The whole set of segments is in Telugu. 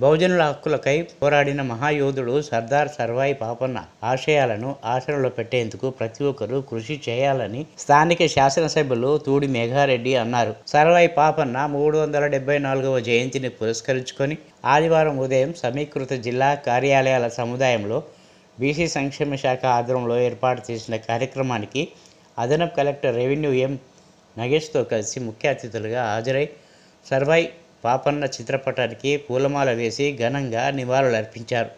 బహుజనుల హక్కులకై పోరాడిన మహాయోధుడు సర్దార్ సర్వాయి పాపన్న ఆశయాలను ఆచరణలో పెట్టేందుకు ప్రతి ఒక్కరూ కృషి చేయాలని స్థానిక శాసనసభ్యులు తూడి మేఘారెడ్డి అన్నారు. సర్వాయి పాపన్న మూడు వందల డెబ్బై నాలుగవ జయంతిని పురస్కరించుకొని ఆదివారం ఉదయం సమీకృత జిల్లా కార్యాలయాల సముదాయంలో బీసీ సంక్షేమ శాఖ ఆధ్వర్యంలో ఏర్పాటు చేసిన కార్యక్రమానికి అదనపు కలెక్టర్ రెవెన్యూ ఎం నగేష్తో కలిసి ముఖ్య అతిథులుగా హాజరై సర్వాయి పాపన్న చిత్రపటానికి పూలమాల వేసి ఘనంగా నివాళులర్పించారు.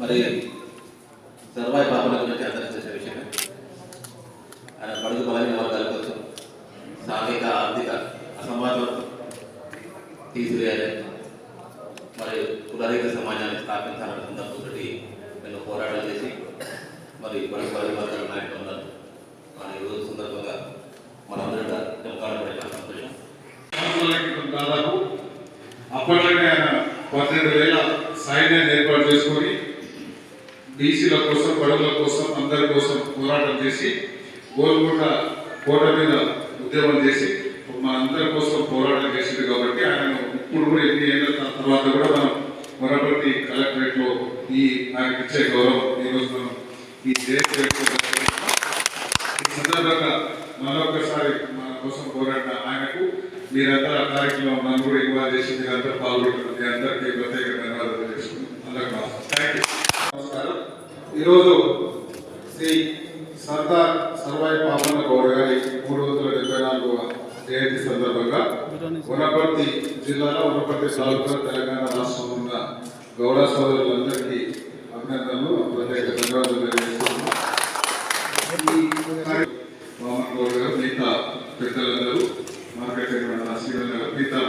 మరి సర్వాయి పాపల గురించి అర్థం చేసే విషయమే. ఆయన పడుగు బలహీన వర్గాల కోసం సాంఘిక ఆర్థిక అసమాజం తీసివేయాలి. మరి కులరహిత సమాజాన్ని స్థాపించాలనే సందర్భంతో నేను పోరాటం చేసి మరి పడుగు బడి పరివర్తన నాయకులు ఉన్నారు. మరి ఈరోజు సందర్భంగా మనందరం సంతోషం. దాదాపు అప్పటికే ఆయన పన్నెండు వేల సైన్యాన్ని ఏర్పాటు చేసుకొని బీసీల కోసం పడవల కోసం అందరి కోసం పోరాటం చేసి గోల్కొండ కోట మీద ఉద్యమం చేసి మన అందరి కోసం పోరాటం చేసింది కాబట్టి ఆయన ఇప్పుడు కూడా ఎన్ని ఏళ్ళ తర్వాత కూడా మనం మొరపట్టి కలెక్టరేట్లో ఈ ఆయనకి ఇచ్చే గౌరవం. ఈ రోజు మనం ఈ దేశ ఈ సందర్భంగా మరొకసారి మన కోసం పోరాడిన ఆయనకు మీరంతా ఆ కార్యక్రమం మనం కూడా ఇన్వాల్వ్ చేసి మీరంతా పాల్గొంటున్నారు. మీ అందరికీ ప్రత్యేక ధన్యవాదాలు చేసుకుంటున్నాను అందరికీ నమస్కారం. థ్యాంక్ యూ నమస్కారం. ఈరోజు శ్రీ సర్దార్ సర్వాయి పాపన్న గౌడ్ గారి మూడు వందల డెబ్బై నాలుగవ జయంతి సందర్భంగా వనపర్తి జిల్లాలో వనపర్తి తాలూకా తెలంగాణ రాష్ట్రంలో ఉన్న గౌడ సోదరులందరికీ అభినందనలు ప్రత్యేక ధన్యవాదాలు మిగతా పెద్దలందరూ మార్కెట్ మిగతా